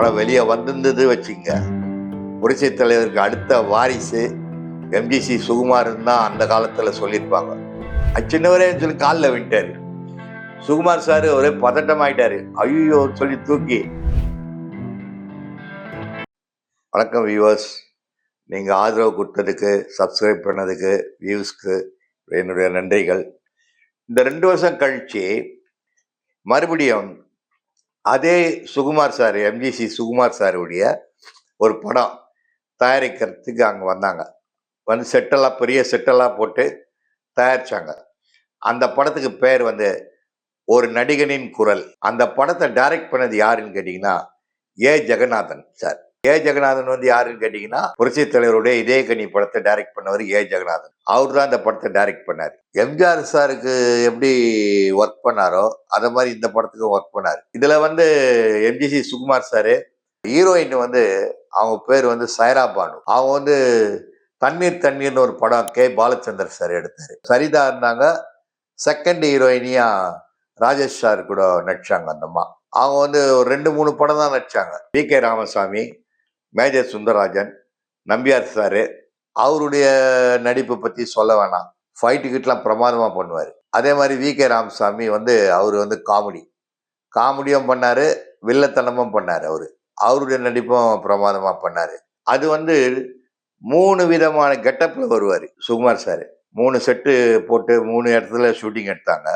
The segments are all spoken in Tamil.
படம் வெளியே வந்திருந்தது வச்சுங்க. புரட்சி தலைவருக்கு அடுத்த வாரிசு எம்ஜிசி சுகுமாரன் தான் அந்த காலத்தில் சொல்லியிருப்பாங்க. சின்னவரே சொல்லி காலில் விட்டார். சுகுமார் சார் ஒரே பதட்டம் ஆயிட்டாரு ஐயோ சொல்லி தூக்கி. வணக்கம் வியூவர்ஸ் நீங்கள் ஆதரவு கொடுத்ததுக்கு சப்ஸ்கிரைப் பண்ணதுக்கு வியூஸ்க்கு என்னுடைய நன்றிகள். இந்த ரெண்டு வருஷம் கழிச்சு மறுபடியும் அதே சுகுமார் சார் எம்ஜிசி சுகுமார் சாருடைய ஒரு படம் தயாரிக்கிறதுக்கு அங்கே வந்தாங்க. வந்து செட்டெல்லாம் பெரிய செட்டெல்லாம் போட்டு தயாரித்தாங்க அந்த படத்துக்கு பேர் வந்து ஒரு நடிகனின் குரல். அந்த படத்தை டைரக்ட் பண்ணது யாருன்னு கேட்டிங்கன்னா A. Jaganathan sir. A. Jaganathan வந்து யாருன்னு கேட்டீங்கன்னா புரட்சி தலைவருடைய இதே கனி படத்தை டைரக்ட் பண்ணவர் ஏ. ஜெகநாதன். அவர் தான் இந்த படத்தை டைரக்ட் பண்ணார். எம்ஜிஆர் சாருக்கு எப்படி ஒர்க் பண்ணாரோ அதை மாதிரி இந்த படத்துக்கும் ஒர்க் பண்ணார். இதுல வந்து எம்ஜிசி சுகுமார் சார் ஹீரோயின் வந்து அவங்க பேர் வந்து சைரா பானு. அவங்க வந்து தண்ணீர் தண்ணீர்னு ஒரு படம் கே. பாலச்சந்தர் சார் எடுத்தார். சரிதா இருந்தாங்க செகண்ட் ஹீரோயினியா ராஜேஷ் சார் கூட நடிச்சாங்க அந்தம்மா அவங்க வந்து ஒரு ரெண்டு மூணு படம் தான் நடிச்சாங்க. V K. Ramasamy Major Sundararajan Nambiar sir அவருடைய நடிப்பு பற்றி சொல்ல வேணாம். ஃபைட்டு கிட்டலாம் பிரமாதமாக பண்ணுவார். அதே மாதிரி வி கே ராமசாமி வந்து அவர் வந்து காமெடி காமெடியும் பண்ணார் வில்லத்தனமும் பண்ணார் அவர். அவருடைய நடிப்பும் பிரமாதமாக பண்ணார். அது வந்து மூணு விதமான கெட்டப்பில் வருவார் சுகுமார் சார் மூணு செட்டு போட்டு மூணு இடத்துல ஷூட்டிங் எடுத்தாங்க.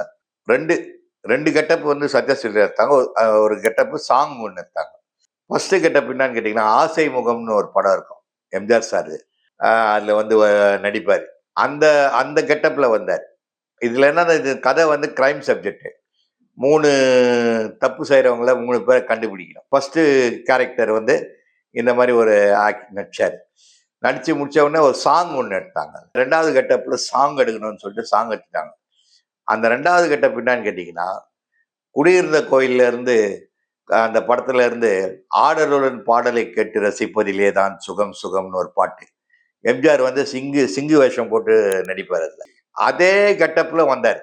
ரெண்டு ரெண்டு கெட்டப் வந்து சத்யஸ்ரீ எடுத்தாங்க ஒரு கெட்டப்பு சாங் ஒன்று எடுத்தாங்க. ஃபஸ்ட்டு கெட்டப் என்னன்னு கேட்டிங்கன்னா ஆசை முகம்னு ஒரு படம் இருக்கும். எம்ஜிஆர் சார் அதில் வந்து நடிப்பார். அந்த அந்த கெட்டப்பில் வந்தார். இதில் என்ன இது கதை வந்து கிரைம் சப்ஜெக்ட்டு மூணு தப்பு செய்கிறவங்கள மூணு பேரை கண்டுபிடிக்கணும். ஃபஸ்ட்டு கேரக்டர் வந்து இந்த மாதிரி ஒரு ஆக்ட் நடிச்சார். நடித்து முடிச்ச உடனே ஒரு சாங் ஒன்று எடுத்தாங்க. ரெண்டாவது கெட்டப்பில் சாங் எடுக்கணும்னு சொல்லிட்டு சாங் எடுத்துட்டாங்க. அந்த ரெண்டாவது கெட்டப் என்னன்னு கேட்டிங்கன்னா குடியிருந்த கோயில்ல இருந்து அந்த படத்துல இருந்து ஆடலுடன் பாடலை கேட்டு ரசிப்பதிலே தான் சுகம் சுகம்னு ஒரு பாட்டு. எம்ஜிஆர் வந்து சிங்கு சிங்கு வேஷம் போட்டு நடிப்பார் அதில். அதே கெட்டப்பில் வந்தார்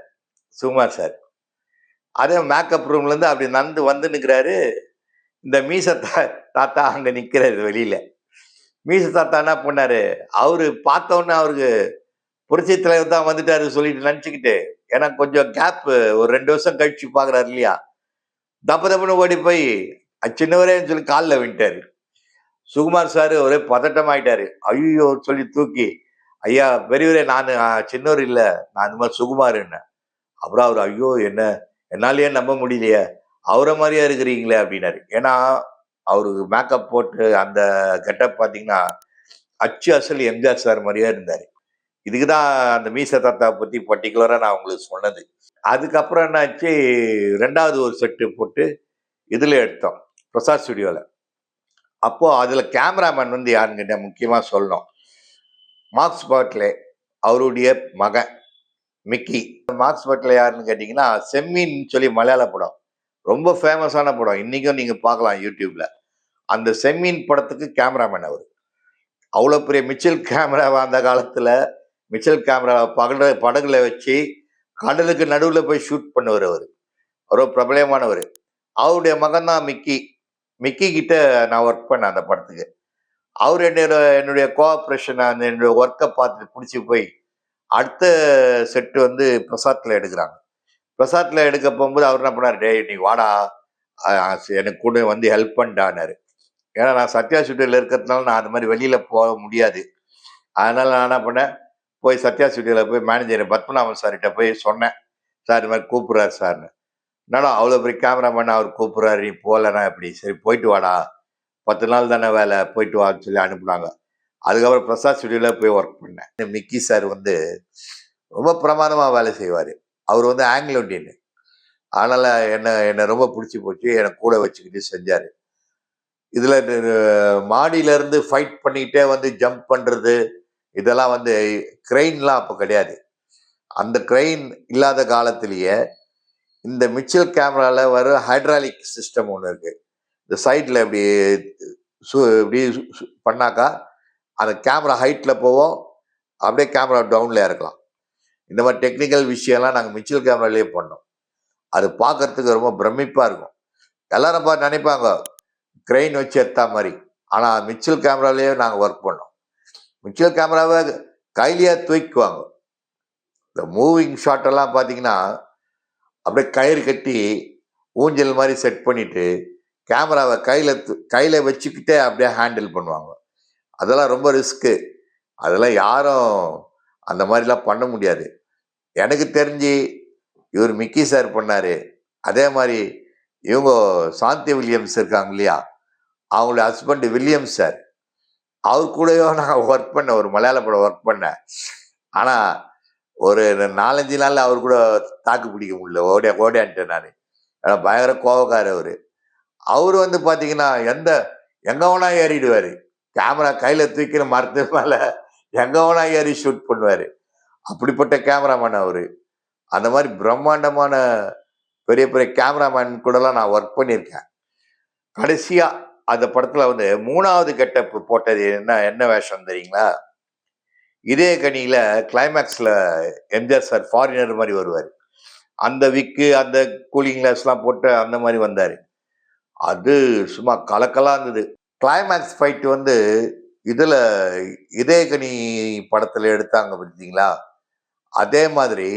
சுகுமார் சார். அதே மேக்கப் ரூம்லேருந்து அப்படி நடந்து வந்து நிற்கிறாரு இந்த மீச தாத்தா அங்கே நிற்கிறாரு வெளியில். மீச தாத்தா என்ன பண்ணார்? அவர் பார்த்தோன்னே அவருக்கு புரட்சி தலைவர் தான் வந்துட்டாரு சொல்லிட்டு நினச்சிக்கிட்டு ஏன்னா கொஞ்சம் கேப்பு ஒரு ரெண்டு வருஷம் கழிச்சு பார்க்குறாரு இல்லையா? தப்பு தப்புன்னு ஓடி போய் சின்னவரேன்னு சொல்லி காலில் விட்டாரு சுகுமார் சார் ஒரே பதட்டம் ஆயிட்டாரு ஐயோ சொல்லி தூக்கி ஐயா பெரியவரே நான் சின்னவர் இல்லை. நான் இந்த மாதிரி சுகுமாருன்னு. அப்புறம் அவர் ஐயோ என்ன? என்னாலேயே நம்ப முடியலையே. அவரை மாதிரியா இருக்கிறீங்களே? அப்படின்னாரு. ஏன்னா அவருக்கு மேக்கப் போட்டு அந்த கெட்டப் பார்த்தீங்கன்னா அச்சு அசல் எம்ஜிஆர் சார் மாதிரியே இருந்தார். இதுக்கு தான் அந்த மீச தாத்தா பற்றி பர்டிகுலராக நான் உங்களுக்கு சொன்னது. அதுக்கப்புறம் என்னாச்சு? ரெண்டாவது ஒரு செட்டு போட்டு இதில் எடுத்தோம். பிரசாத் ஸ்டுடியோவில் அப்போது அதில் கேமராமேன் வந்து யாருன்னு முக்கியமாக சொல்லணும். மார்க்ஸ் பாட்லே அவருடைய மகன் மிக்கி மார்க்ஸ் பாட்லே யாருன்னு கேட்டிங்கன்னா செம்மீன் சொல்லி மலையாள படம். ரொம்ப ஃபேமஸான படம். இன்றைக்கும் நீங்கள் பார்க்கலாம் யூடியூப்பில் அந்த செம்மீன் படத்துக்கு கேமராமேன் அவர். அவ்வளோ பெரிய மிச்சல் கேமராவை அந்த காலத்தில் மிச்சல் கேமரா பகல படகுல வச்சு கடலுக்கு நடுவில் போய் ஷூட் பண்ணுவார் அவர். ரொம்ப பிரபலமானவர். அவருடைய மகன் தான் மிக்கி. மிக்கி கிட்ட நான் ஒர்க் பண்ணேன் அந்த படத்துக்கு. அவர் என்னோட என்னுடைய கோஆப்ரேஷன் அந்த என்னுடைய ஒர்க்கை பார்த்துட்டு பிடிச்சி போய் அடுத்த செட்டு வந்து பிரசாத்தில் எடுக்கிறாங்க. பிரசாத்தில் எடுக்க போகும்போது அவர் என்ன பண்ணார் டே நீ வாடா. எனக்கு கூட வந்து ஹெல்ப் பண்ணிட்டானாரு ஏன்னா நான் சத்யா ஸ்டுடியோவில் இருக்கிறதுனால நான் அந்த மாதிரி வெளியில் போக முடியாது. அதனால் நான் என்ன பண்ணேன் போய் சத்யா ஸ்டுடியோவில் போய் மேனேஜர் பத்மநாபன் சார்கிட்ட போய் சொன்னேன். சார் இது மாதிரி கூப்பிட்றாரு சார்னு. என்னடா அவ்வளோ பெரிய கேமராமேன் அவர் கூப்பிட்றாரு நீ போகலண்ணா இப்படி. சரி போயிட்டு வாடா. பத்து நாள் தானே வேலை போயிட்டு வான்னு சொல்லி அனுப்புனாங்க. அதுக்கப்புறம் பிரசாத் ஸ்டுடியோவில் போய் ஒர்க் பண்ணேன். இந்த மிக்கி சார் வந்து ரொம்ப பிரமாதமாக வேலை செய்வார். அவர் வந்து ஆங்கிலோ இண்டியன் அதனால் என்ன என்னை ரொம்ப பிடிச்சி போச்சு. என்னை கூட வச்சுக்கிட்டு செஞ்சார். இதில் மாடியிலேருந்து ஃபைட் பண்ணிக்கிட்டே வந்து ஜம்ப் பண்ணுறது இதெல்லாம் வந்து கிரெயின்லாம் அப்போ கிடையாது. அந்த கிரெயின் இல்லாத காலத்திலேயே இந்த மிச்சல் கேமராவில் வர ஹைட்ராலிக் சிஸ்டம் ஒன்று இருக்குது இந்த சைட்டில் இப்படி சு இப்படி சு- பண்ணாக்கா அந்த கேமரா ஹைட்டில் போவோம் அப்படியே கேமரா டவுனில் இறக்கலாம். இந்த மாதிரி டெக்னிக்கல் விஷயம்லாம் நாங்கள் மிச்சல் கேமராலேயே பண்ணோம். அது பார்க்கறதுக்கு ரொம்ப பிரமிப்பாக இருக்கும். எல்லாரும் பார்த்து நினைப்பாங்க கிரெயின் வச்சு எத்தா மாதிரி. ஆனால் மிச்சல் கேமராலேயே நாங்கள் ஒர்க் பண்ணோம். மிச்சல் கேமராவை கையிலேயே தூக்கிக்குவாங்க. இந்த மூவிங் ஷாட்டெல்லாம் பார்த்தீங்கன்னா அப்படியே கயிறு கட்டி ஊஞ்சல் மாதிரி செட் பண்ணிவிட்டு கேமராவை கையில் கையில் வச்சுக்கிட்டே அப்படியே ஹேண்டில் பண்ணுவாங்க. அதெல்லாம் ரொம்ப ரிஸ்க்கு அதெல்லாம் யாரும் அந்த மாதிரிலாம் பண்ண முடியாது. எனக்கு தெரிஞ்சு இவர் மிக்கி சார் பண்ணார். அதே மாதிரி இவங்க சாந்தி வில்லியம்ஸ் இருக்காங்க இல்லையா? அவங்களோட ஹஸ்பண்டு வில்லியம்ஸ் சார் அவர் கூடயோ நான் ஒர்க் பண்ணேன் ஒரு மலையாள படம் ஒர்க் பண்ணேன். ஆனால் ஒரு நாலஞ்சு நாளில் அவர் கூட தாக்கு பிடிக்க முடியல. ஓடியா ஓடியான்ட்டேன் நான். ஏன்னா பயங்கர கோவக்கார் அவர். அவர் வந்து பார்த்தீங்கன்னா எந்த எங்கே வேணா ஏறிடுவார். கேமரா கையில் தூக்கிற மரத்து மேலே எங்கே வேணா ஏறி ஷூட் பண்ணுவார். அப்படிப்பட்ட கேமராமேன் அவர். அந்த மாதிரி பிரம்மாண்டமான பெரிய பெரிய கேமராமேன் கூடலாம் நான் ஒர்க் பண்ணியிருக்கேன். கடைசியாக அந்த படத்தில் வந்து மூணாவது கெட்டப் போட்டது என்ன என்ன வேஷம் தெரியுங்களா? இதே கனியில் கிளைமேக்ஸ்ல எம்ஜிஆர் சார் ஃபாரினர் மாதிரி வருவார். அந்த விக்கு அந்த கூலிங் கிளாஸ்லாம் போட்டு அந்த மாதிரி வந்தார். அது சும்மா கலக்கலாக இருந்தது. கிளைமேக்ஸ் ஃபைட் வந்து இதில் இதயகனி படத்தில் எடுத்தாங்க பார்த்தீங்களா அதே மாதிரி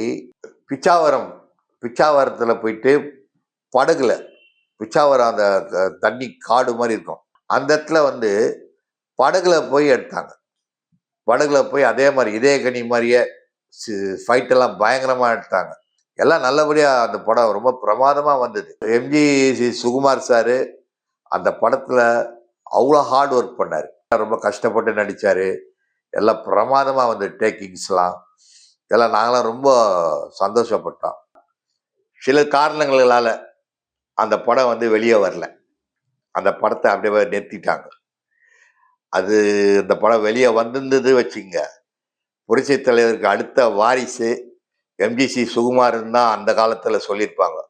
பிச்சாவரம் பிச்சாவரத்தில் போயிட்டு படகுல பிச்சாவரம் அந்த க- தண்ணி காடு மாதிரி இருக்கும். அந்த இடத்துல வந்து படகுல போய் எடுத்தாங்க. படகுல போய் அதே மாதிரி இதே கனி மாதிரியே ஃபைட்டெல்லாம் பயங்கரமாக எடுத்தாங்க. எல்லாம் நல்லபடியாக அந்த படம் ரொம்ப பிரமாதமாக வந்தது. எம்ஜி சி சுகுமார் சார் அந்த படத்தில் அவ்வளோ ஹார்ட் ஒர்க் பண்ணார். ரொம்ப கஷ்டப்பட்டு நடித்தார் எல்லாம் பிரமாதமாக வந்து டேக்கிங்ஸ்லாம் இதெல்லாம் நாங்களாம் ரொம்ப சந்தோஷப்பட்டோம். சில காரணங்களால் அந்த படம் வந்து வெளியே வரல. அந்த படத்தை அப்படியே நிறுத்திட்டாங்க. அது இந்த படம் வெளியே வந்திருந்தது வச்சுங்க. புரட்சி தலைவருக்கு அடுத்த வாரிசு எம்ஜிசி சுகுமாரன் தான் அந்த காலத்தில் சொல்லியிருப்பாங்க.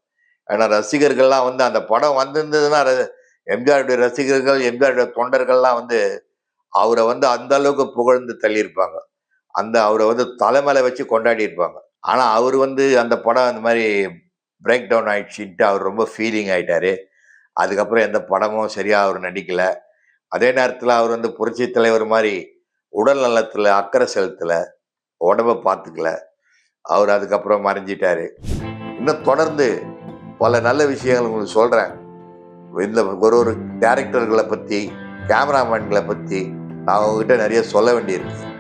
ஏன்னா ரசிகர்கள்லாம் வந்து அந்த படம் வந்திருந்ததுன்னா ர- எம்ஜிஆருடைய ரசிகர்கள் எம்ஜிஆருடைய தொண்டர்கள்லாம் வந்து அவரை வந்து அந்த அளவுக்கு புகழ்ந்து தள்ளியிருப்பாங்க. அந்த அவரை வந்து தலைமையில வச்சு கொண்டாடி இருப்பாங்க ஆனால் அவர் வந்து அந்த படம் அந்த மாதிரி பிரேக் டவுன் ஆயிடுச்சுன்ட்டு அவர் ரொம்ப ஃபீலிங் ஆயிட்டாரு. அதுக்கப்புறம் எந்த படமும் சரியாக அவர் நடிக்கலை. அதே நேரத்தில் அவர் வந்து புரட்சி தலைவர் மாதிரி உடல் நலத்தில் அக்கறை செலுத்தலை. உடம்ப பார்த்துக்கல அவர் அதுக்கப்புறம் மறைஞ்சிட்டார். இன்னும் தொடர்ந்து பல நல்ல விஷயங்கள் உங்களுக்கு சொல்கிறேன் இந்த ஒரு ஒரு டேரக்டர்களை பற்றி கேமராமேன்களை பற்றி நான் உங்ககிட்ட நிறைய சொல்ல வேண்டியிருக்கு.